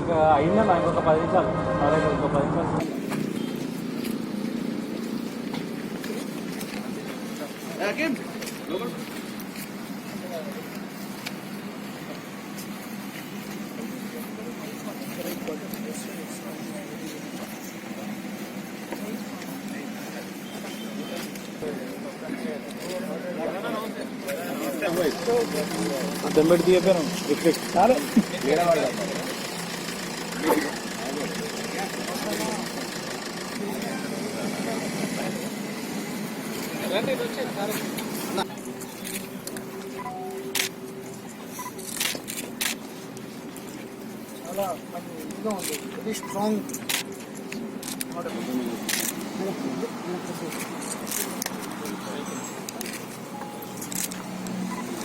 ఇంకా అయిందన్న ఇంకొక పది నిమిషాలు. సరే ఇంకొక పది నిమిషాలు. అంత పెట్టి తీయపోయాను చాలు చాలా ఇదిగా ఉంది వెరీ స్ట్రాంగ్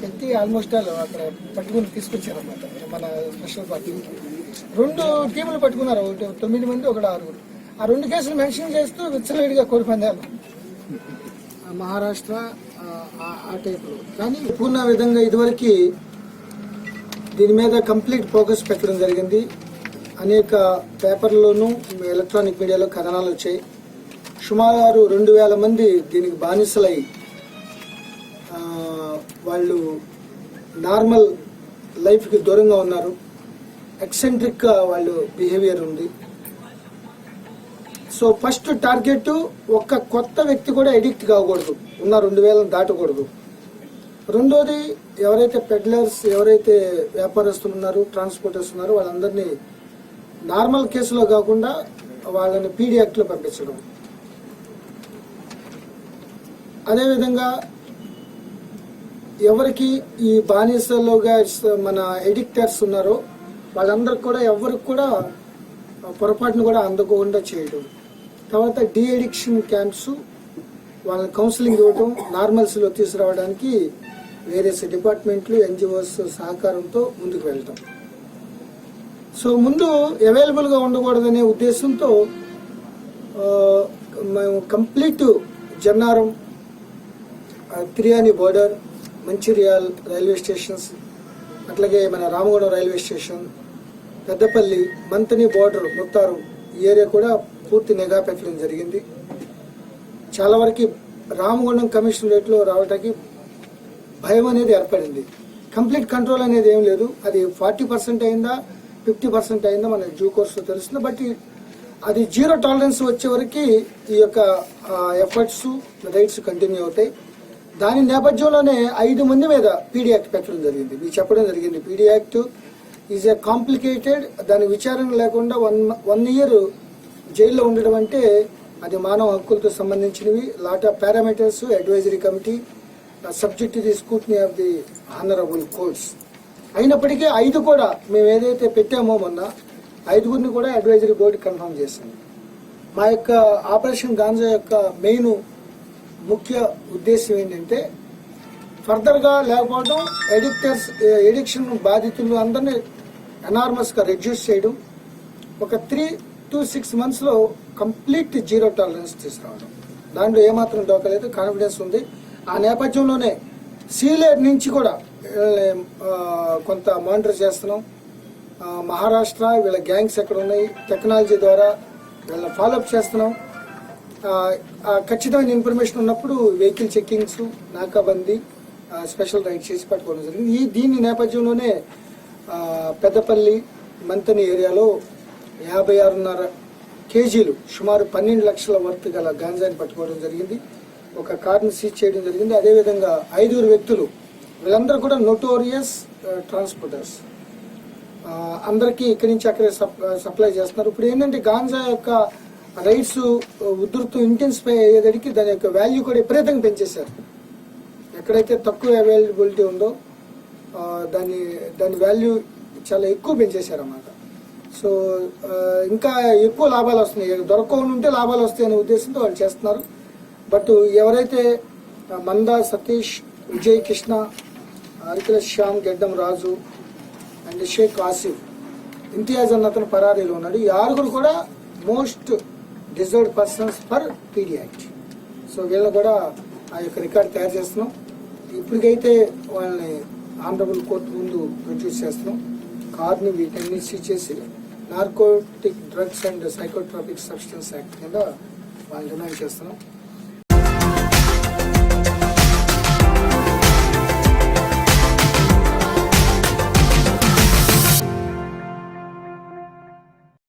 వ్యక్తి ఆల్మోస్ట్ ఆల్ అక్కడ పట్టుకుని తీసుకొచ్చారు అనమాట మన స్పెషల్ పార్టీ రెండు టీములు పట్టుకున్నారు. ఒకటి తొమ్మిది మంది ఒకటి ఆరుగురు. ఆ రెండు కేసులు మెన్షన్ చేస్తూ విచ్చలవిడిగా కోడి పందాలు మహారాష్ట్ర ఆ- టైప్లో కానీ పూర్ణ విధంగా ఇదివరకు దీని మీద కంప్లీట్ ఫోకస్ పెట్టడం జరిగింది. అనేక పేపర్లోనూ ఎలక్ట్రానిక్ మీడియాలో కథనాలు వచ్చాయి. సుమారు రెండు వేల మంది దీనికి బానిసలై వాళ్ళు నార్మల్ లైఫ్కి దూరంగా ఉన్నారు. ఎక్సెంట్రిక్గా వాళ్ళు బిహేవియర్ ఉంది. సో ఫస్ట్ టార్గెట్ ఒక్క కొత్త వ్యక్తి కూడా ఎడిక్ట్ కాకూడదు. ఉన్న రెండు వేలను దాటకూడదు. రెండోది ఎవరైతే పెడ్లర్స్ ఎవరైతే వ్యాపారస్తులు ఉన్నారు ట్రాన్స్పోర్టర్స్ ఉన్నారో వాళ్ళందరినీ నార్మల్ కేసులో కాకుండా వాళ్ళని పీడీ యాక్ట్లో పంపించడం. అదేవిధంగా ఎవరికి ఈ బానిసలుగా మన ఎడిక్టర్స్ ఉన్నారో వాళ్ళందరికి కూడా ఎవరికి కూడా పొరపాటును కూడా అందకుండా చేయడం. తర్వాత డిఎడిక్షన్ క్యాంప్స్ వాళ్ళని కౌన్సిలింగ్ ఇవ్వడం నార్మల్స్లో తీసుకురావడానికి వేరియస్ డిపార్ట్మెంట్లు ఎన్జిఓస్ సహకారంతో ముందుకు వెళ్తాం. సో ముందు అవైలబుల్గా ఉండకూడదనే ఉద్దేశంతో మేము complete Jannaram Tiryani border Mancherial railway stations అట్లాగే మన Ramagundam railway station Peddapalli Manthani border Mutharam ఈ ఏరియా కూడా పూర్తి నిఘా పెట్టడం జరిగింది. చాలా వరకు రామగుండం కమిషనరేట్లో రావడానికి భయం అనేది ఏర్పడింది. కంప్లీట్ కంట్రోల్ అనేది ఏం లేదు. అది ఫార్టీ పర్సెంట్ అయిందా ఫిఫ్టీ పర్సెంట్ అయిందా మన డ్యూ కోర్స్లో తెలుస్తుంది. బట్ అది జీరో టాలరెన్స్ వచ్చే వరకు ఈ యొక్క ఎఫర్ట్స్ రైట్స్ కంటిన్యూ అవుతాయి. దాని నేపథ్యంలోనే ఐదు మంది మీద పీడీ యాక్ట్ పెట్టడం జరిగింది. మీకు చెప్పడం జరిగింది. PD act is a complicated దాని విచారణ లేకుండా వన్ వన్ ఇయర్ జైల్లో ఉండడం అంటే అది మానవ హక్కులతో సంబంధించినవి. Lot of parameters advisory committee subject the scrutiny of the honourable courts అయినప్పటికీ ఐదు కూడా మేము ఏదైతే పెట్టామో మొన్న ఐదుగురిని కూడా అడ్వైజరీ బోర్డు కన్ఫర్మ్ చేసింది. మా యొక్క ఆపరేషన్ గాంజా యొక్క మెయిన్ ముఖ్య ఉద్దేశం ఏంటంటే ఫర్దర్గా లేకపోవడం ఎడిక్టర్స్ ఎడిక్షన్ బాధితులు అందరినీ ఎనార్మస్గా రెడ్యూస్ చేయడం ఒక త్రీ టు సిక్స్ మంత్స్లో కంప్లీట్ జీరో టాలరెన్స్ తీసుకురావడం. దాంట్లో ఏమాత్రం డోకలేదు కాన్ఫిడెన్స్ ఉంది. ఆ నేపథ్యంలోనే సీలేర్ నుంచి కూడా కొంత మానిటర్ చేస్తున్నాం. మహారాష్ట్ర వీళ్ళ గ్యాంగ్స్ ఎక్కడ ఉన్నాయి టెక్నాలజీ ద్వారా వీళ్ళని ఫాలోఅప్ చేస్తున్నాం. ఖచ్చితమైన ఇన్ఫర్మేషన్ ఉన్నప్పుడు వెహికల్ చెక్కింగ్స్ నాకాబందీ స్పెషల్ రైడ్ చేసి పట్టుకోవడం జరిగింది. ఈ దీని నేపథ్యంలోనే పెద్దపల్లి మంతని ఏరియాలో యాభై ఆరున్నర కేజీలు సుమారు పన్నెండు లక్షల వర్త్ గల గాంజాని పట్టుకోవడం జరిగింది. ఒక కార్ని సీజ్ చేయడం జరిగింది. అదేవిధంగా ఐదుగురు వ్యక్తులు వీళ్ళందరూ కూడా నోటోరియస్ ట్రాన్స్పోర్టర్స్. అందరికీ ఇక్కడి నుంచి అక్కడే సప్- సప్లై చేస్తున్నారు. ఇప్పుడు ఏంటంటే గాంజా యొక్క రైట్స్ ఉధృతం ఇంటెన్సిఫై అయ్యేదానికి దాని యొక్క వాల్యూ కూడా విపరీతంగా పెంచేశారు. ఎక్కడైతే తక్కువ అవైలబిలిటీ ఉందో దాని దాని వాల్యూ చాలా ఎక్కువ పెంచేశారన్నమాట. సో ఇంకా ఎక్కువ లాభాలు వస్తున్నాయి. దొరకకుండా ఉంటే లాభాలు వస్తాయనే ఉద్దేశంతో వాళ్ళు చేస్తున్నారు. బట్ ఎవరైతే మంద మందా సతీష్ విజయ్ కృష్ణ అరికల శ్యామ్ గెడ్డం రాజు అండ్ షేక్ ఆసిఫ్ ఇంతియాజ్ అన్న అతను పరారీలో ఉన్నాడు. ఈ ఆరుగురు కూడా most deserved persons for PD act so వీళ్ళని కూడా ఆ యొక్క రికార్డు తయారు చేస్తున్నాం. ఇప్పటికైతే వాళ్ళని ఆనరబుల్ కోర్టు ముందు ప్రొడ్యూస్ చేస్తున్నాం. కార్ని వీటన్ని సీజ్ చేసి narcotic drugs and psychotropic substance act కింద వాళ్ళని డిమాండ్ చేస్తున్నాం.